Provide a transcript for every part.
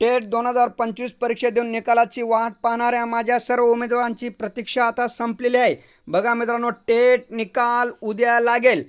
TET दोन हजार पंचवीस परीक्षा देऊन निकालाची वाट पाहणाऱ्या माझ्या सर्व उमेदवारांची प्रतीक्षा आता संपलेली आहे. बघा मित्रांनो टेट निकाल उद्या लागेल.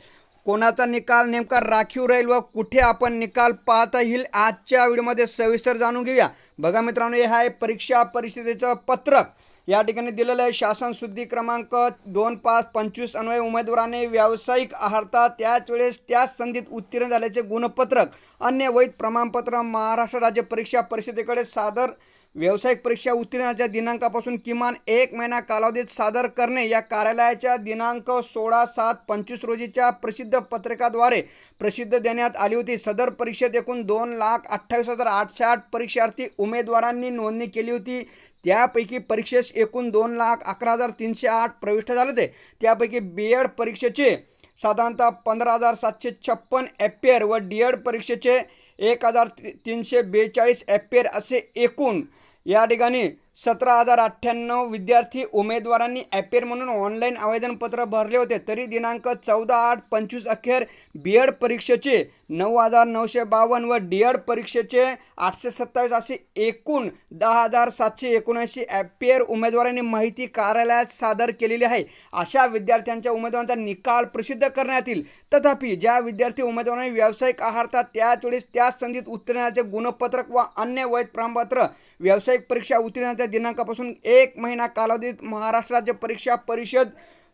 कोणाचा निकाल नेमका राखीव राहील व कुठे आपण निकाल पाहता येईल आजच्या व्हिडिओमध्ये सविस्तर जाणून घेऊया. बघा मित्रांनो हे आहे परीक्षा परिस्थितीचं पत्रक. या ठिकाणी दिलेलं आहे शासन शुद्धी क्रमांक दोन पाच पंचवीस अन्वय उमेदवाराने व्यावसायिक आहारता त्याच वेळेस त्याच संधीत उत्तीर्ण झाल्याचे गुणपत्रक अन्य वैध प्रमाणपत्र महाराष्ट्र राज्य परीक्षा परिषदेकडे सादर व्यावसायिक परीक्षा उत्तीर्णाच्या दिनांकापासून किमान एक महिना कालावधीत सादर करणे या कार्यालयाच्या दिनांक सोळा सात पंचवीस रोजीच्या प्रसिद्ध पत्रकाद्वारे प्रसिद्ध देण्यात आली होती. सदर परीक्षेत एकूण दोन लाख अठ्ठावीस हजार आठशे आठ परीक्षार्थी उमेदवारांनी नोंदणी केली होती. त्यापैकी परीक्षेस एकूण दोन लाख अकरा हजार तीनशे आठ प्रविष्ट झाले होते. त्यापैकी बी एड परीक्षेचे साधारणतः पंधरा हजार सातशे छप्पन एपेअर व डी एड परीक्षेचे एक हजार तीनशे बेचाळीस एपेअर असे एकूण या ठिकाणी सतरा हजार अठ्ठ्याण्णव विद्यार्थी उमेदवारांनी ॲपेर म्हणून ऑनलाईन आवेदनपत्र भरले होते. तरी दिनांक चौदा आठ पंचवीस अखेर बी एड परीक्षेचे नऊ हजार नऊशे बावन्न व डी एड परीक्षेचे आठशे सत्तावीस असे एकूण दहा हजार सातशे एकोणऐंशी ॲपियर उमेदवारांनी माहिती कार्यालयात सादर केलेली आहे. अशा विद्यार्थ्यांच्या उमेदवारांचा निकाल प्रसिद्ध करण्यात येईल. तथापि ज्या विद्यार्थी उमेदवारांनी व्यावसायिक आहारतात त्याच वेळेस त्याच संधीत उत्तीर्णाचे गुणपत्रक व अन्य वैध प्रमाणपत्र व्यावसायिक परीक्षा उत्तीर्णाच्या दिनांकापासून एक महिना कालावधीत महाराष्ट्र राज्य परीक्षा परिषद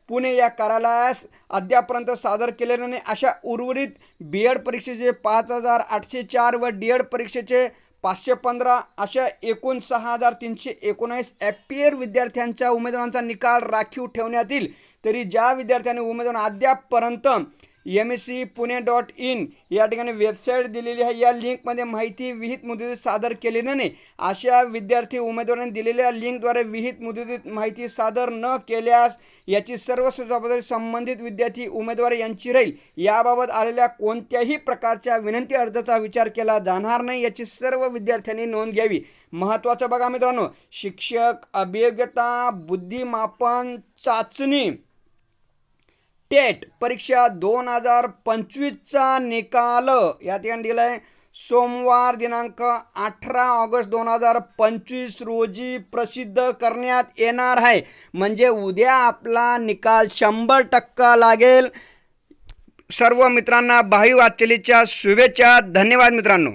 पुणे या कार्यालयास अद्यापर्यंत सादर केलेले नाही. अशा उर्वरित बी एड परीक्षेचे पाच हजार आठशे चार व डी एड परीक्षेचे पाचशे पंधरा अशा एकूण सहा हजार तीनशे एकोणावीस ॲपियर विद्यार्थ्यांच्या उमेदवारांचा निकाल राखीव ठेवण्यात येईल. तरी ज्या विद्यार्थ्यांनी उमेदवार अद्यापपर्यंत M S C Pune dot in या ठिकाणी वेबसाईट दिलेली आहे. या लिंकमध्ये माहिती विहित मुदतीत सादर केलेली नाही. अशा विद्यार्थी उमेदवारांनी दिलेल्या लिंकद्वारे विहित मुदतीत माहिती सादर न केल्यास याची सर्व जबाबदारी संबंधित विद्यार्थी उमेदवार यांची राहील. याबाबत आलेल्या कोणत्याही प्रकारच्या विनंती अर्जाचा विचार केला जाणार नाही याची सर्व विद्यार्थ्यांनी नोंद घ्यावी. महत्त्वाचं बघा मित्रांनो शिक्षक अभियोग्यता बुद्धिमापन चाचणी. टेट परीक्षा दोन हजार पंचवीसचा निकाल. या ठिकाणी दिला आहे सोमवार दिनांक अठरा ऑगस्ट दोन हजार पंचवीस रोजी प्रसिद्ध करण्यात येणार आहे. म्हणजे उद्या आपला निकाल शंभर टक्का लागेल. सर्व मित्रांना भावी वाचलीच्या शुभेच्छा. धन्यवाद मित्रांनो.